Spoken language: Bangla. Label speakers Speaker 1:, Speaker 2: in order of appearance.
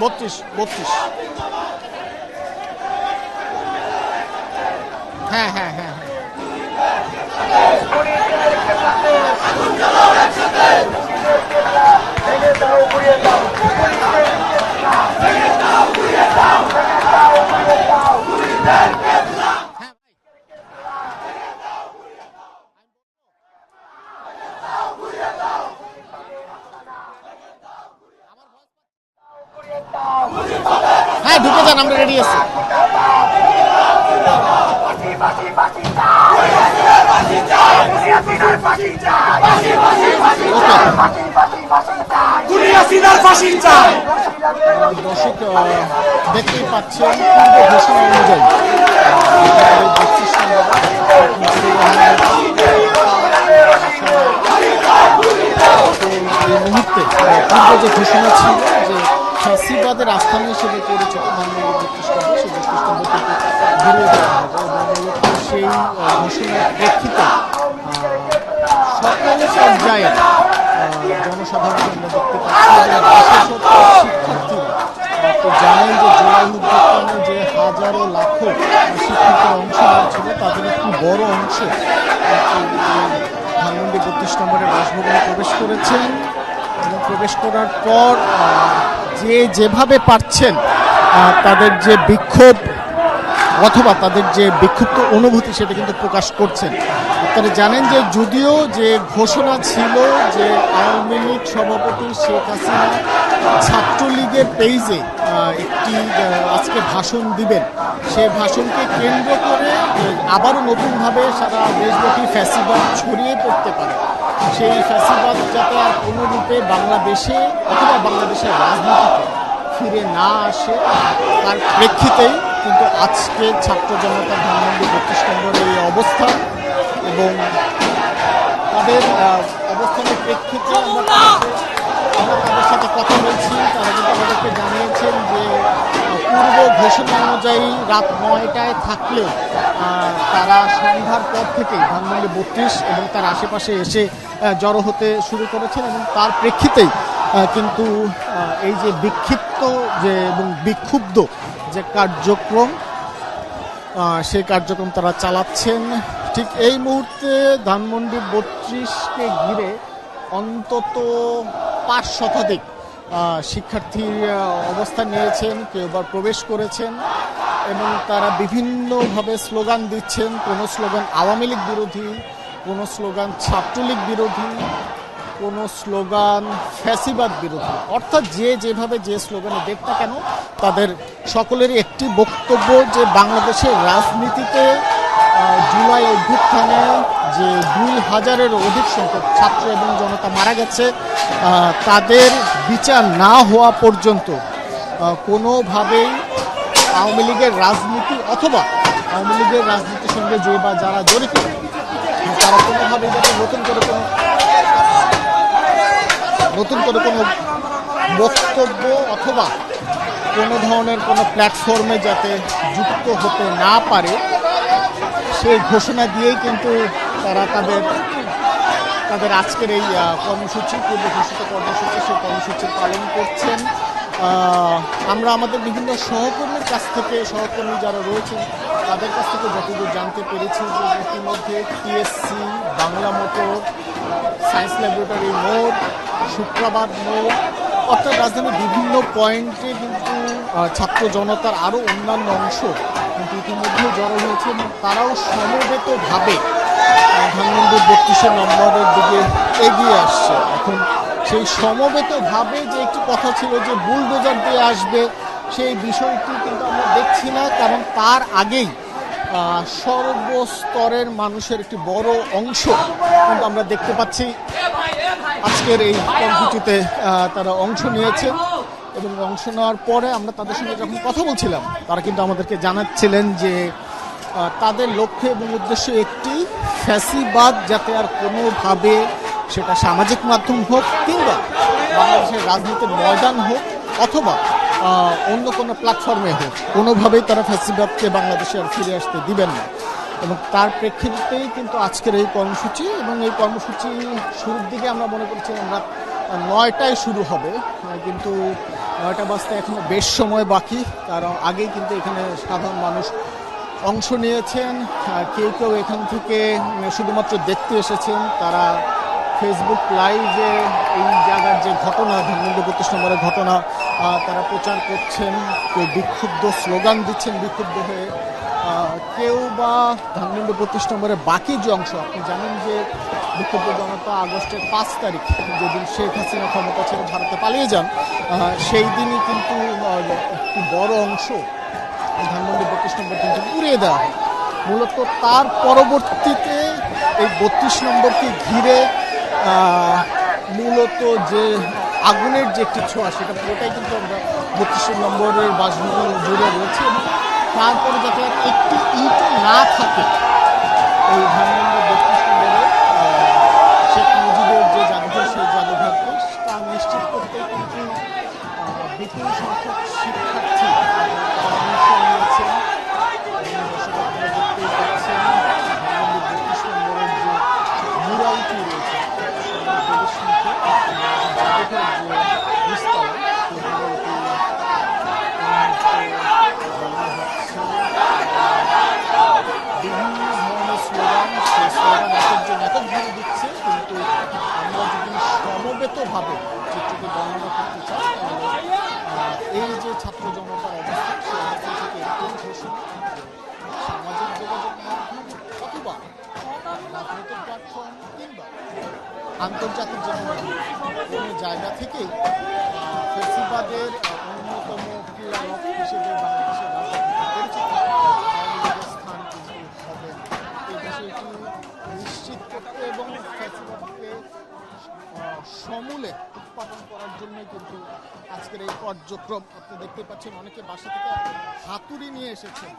Speaker 1: বত্রিশ বত্রিশ হ্যাঁ হ্যাঁ হ্যাঁ হ্যাঁ যান আমরা রেডি আছি। দর্শক দেখতেই পাচ্ছেন পূর্ব ঘোষণা অনুযায়ী এই মুহূর্তে পূর্ব যে ঘোষণা ছিল যে ফাঁসিবাদের আস্থান হিসেবে পরিচিত বত্রিশ নম্বর সেই হবে এবং সেই ঘোষণার প্রেক্ষিতে সকল পর্যায়ে আহ, জনসাধারণ আমরা দেখতে পাচ্ছি শিক্ষার্থীরা জানেন যে জুলাই উদ্যোক্তানে যে হাজারো লাখো শিক্ষার্থীর অংশ নিয়েছিল তাদের একটি বড় অংশ ধানমন্ডি বত্রিশ নম্বরের বাসভবনে প্রবেশ করেছেন এবং প্রবেশ করার পর যে যেভাবে পারছেন তাদের যে বিক্ষোভ অথবা তাদের যে বিক্ষুব্ধ অনুভূতি সেটা কিন্তু প্রকাশ করছেন। আপনারা জানেন যে যদিও যে ঘোষণা ছিল যে আওয়ামী লীগ সভাপতি শেখ হাসিনা ছাত্রলীগের পেইজে একটি আজকে ভাষণ দিবেন, সে ভাষণকে কেন্দ্র করে আবারও নতুনভাবে সারা দেশব্যাপী ফ্যাসিবাদ ছড়িয়ে পড়তে পারে। সেই ফ্যাসিবাদ যাতে আর কোনো রূপে বাংলাদেশে অথবা বাংলাদেশের রাজনীতিতে ফিরে না আসে। তার প্রেক্ষিতেই কিন্তু আজকে ছাত্র জনতা ধানমন্ডি বত্রিশ এই অবস্থান এবং তাদের অবস্থানের প্রেক্ষিতে আমরা আমরা তাদের সাথে কথা বলছি। তারা কিন্তু আমাদেরকে জানিয়েছেন যে পূর্ব ঘোষণা অনুযায়ী রাত নয়টায় থাকলেও আহ, তারা সন্ধ্যার পর থেকেই ধানমন্ডি বত্রিশ এবং তার আশেপাশে এসে জড়ো হতে শুরু করেছেন এবং তার প্রেক্ষিতেই কিন্তু এই যে বিক্ষিপ্ত যে এবং বিক্ষুব্ধ যে কার্যক্রম সেই কার্যক্রম তারা চালাচ্ছেন ঠিক এই মুহূর্তে ধানমন্ডি বত্রিশকে ঘিরে অন্তত পাঁচ শতাধিক শিক্ষার্থীর অবস্থান নিয়েছেন, কেউ বা প্রবেশ করেছেন, এবং তারা বিভিন্নভাবে স্লোগান দিচ্ছেন, কোনো স্লোগান আওয়ামী লীগ বিরোধী, কোনো স্লোগান ছাত্রলীগ বিরোধী, কোনো স্লোগান ফ্যাসিবাদ বিরোধী। অর্থাৎ যে যেভাবে যে স্লোগানে দেখ না কেন, তাদের সকলেরই একটি বক্তব্য যে বাংলাদেশের রাজনীতিতে জুলাই অভ্যুত্থানে যে দুই হাজারের অধিক সংখ্যক ছাত্র এবং জনতা মারা গেছে তাদের বিচার না হওয়া পর্যন্ত কোনোভাবেই আওয়ামী লীগের রাজনীতি অথবা আওয়ামী লীগের রাজনীতির সঙ্গে যে বা যারা জড়িত তারা কোনোভাবেই যাতে নতুন করে কোনো নতুন করে কোনো বক্তব্য অথবা কোনো ধরনের কোনো প্ল্যাটফর্মে যাতে যুক্ত হতে না পারে, সেই ঘোষণা দিয়েই কিন্তু তারা তাদের তাদের আজকের এই কর্মসূচি, পূর্ব ঘোষিত কর্মসূচি, সেই কর্মসূচি পালন করছেন। আমরা আমাদের বিভিন্ন সহকর্মীর কাছ থেকে, সহকর্মী যারা রয়েছেন, তাদের কাছ থেকে যতদূর জানতে পেরেছি যে ইতিমধ্যে TSC, Bangla motor, science laboratory মোড় শুক্রবার মোড়, অর্থাৎ রাজধানীর বিভিন্ন পয়েন্টে কিন্তু ছাত্র জনতার আরও অন্যান্য অংশ কিন্তু ইতিমধ্যে জড়ো হয়েছে এবং তারাও সমবেতভাবে বত্রিশের নম্বরের দিকে এগিয়ে আসছে। এখন সেই সমবেতভাবে যে একটি কথা ছিল যে বুলডোজার দিয়ে আসবে, সেই বিষয়টি কিন্তু আমরা দেখছি না, কারণ তার আগেই সর্বস্তরের মানুষের একটি বড় অংশ কিন্তু আমরা দেখতে পাচ্ছি। আজকের এই কর্মসূচিতে তারা অংশ নিয়েছে এবং অংশ নেওয়ার পরে আমরা তাদের সঙ্গে যখন কথা বলছিলাম, তারা কিন্তু আমাদেরকে জানাচ্ছিলেন যে তাদের লক্ষ্য এবং উদ্দেশ্য একটি, ফ্যাসিবাদ যাতে আর কোনোভাবে সেটা সামাজিক মাধ্যম হোক কিংবা বাংলাদেশের রাজনীতির ময়দান হোক অথবা অন্য কোনো প্ল্যাটফর্মে হোক, কোনোভাবেই তারা ফ্যাসিবাদকে বাংলাদেশে আর ফিরে আসতে দিবেন না। এবং তার প্রেক্ষিতেই কিন্তু আজকের এই কর্মসূচি এবং এই কর্মসূচি শুরুর দিকে আমরা মনে করছি আমরা নয়টায় শুরু হবে কিন্তু নয়টা বাজতে এখনও বেশ সময় বাকি। কারণ আগেই কিন্তু এখানে সাধারণ মানুষ অংশ নিয়েছেন। কেউ কেউ এখান থেকে শুধুমাত্র দেখতে এসেছেন। তারা ফেসবুক লাইভে এই জায়গার যে ঘটনা, ধানমন্ডি বত্রিশ ঘটনা তারা প্রচার করছেন। কেউ বিক্ষুব্ধ স্লোগান দিচ্ছেন বিক্ষুব্ধ হয়ে। কেউ বা বত্রিশ নম্বরের বাকি যে অংশ, আপনি জানেন যে বিক্ষুব্ধ জনতা আগস্টের পাঁচ তারিখ, যেদিন শেখ হাসিনা ক্ষমতা ছেড়ে ভারতে পালিয়ে যান সেই দিনই কিন্তু একটি বড় অংশ ধানমন্ডি বত্রিশ নম্বর কিন্তু উড়িয়ে দেওয়া হয়। মূলত তার পরবর্তীতে এই বত্রিশ নম্বরকে ঘিরে মূলত যে আগুনের যে একটি ছোঁয়া, সেটা পুরোটাই কিন্তু আমরা বত্রিশ নম্বরের বাসভবন জুড়ে রয়েছে এবং তারপরে যাতে একটি ইট না থাকে, এই ধানমন্ডি বত্রিশ নম্বরে শেখ মুজিবের যে জাদুঘর, সেই জাদুঘরকে তা নিশ্চিত করতে কিন্তু বিপুল সংখ্যক শিক্ষার্থী অংশ নিয়েছেন এবং দর্শক আপনারা দেখতেই পাচ্ছেন ধানমন্ডি বত্রিশ নম্বরের যে মুরালটি রয়েছে দেবের সংখ্যা জাদুঘর যে বিস্তার সেই মুরালটি এই মুহূর্তে বানানো হচ্ছে বিভিন্ন ধরনের স্লোগান স্লোগান একজন এককভাবে দিচ্ছে কিন্তু আমরা যদি সমবেতভাবে চিত্রকে বর্ণনা করতে চাই তাহলে এই যে ছাত্র জনতার অবস্থান সেই অবস্থান থেকে একটি ঘোষণা সামাজিক যোগাযোগ মাধ্যম অথবা রাজনৈতিক প্ল্যাটফর্ম কিংবা আন্তর্জাতিক যে কোনো জায়গা থেকে ফেসিবাদের অন্যতম হিসেবে বাংলাদেশের রাজনীতিতে এবং সমূলে উৎপাদন করার জন্য কিন্তু আজকের এই কার্যক্রম। আপনি দেখতে পাচ্ছেন, অনেকে বাসা থেকে হাতুড়ি নিয়ে এসেছেন।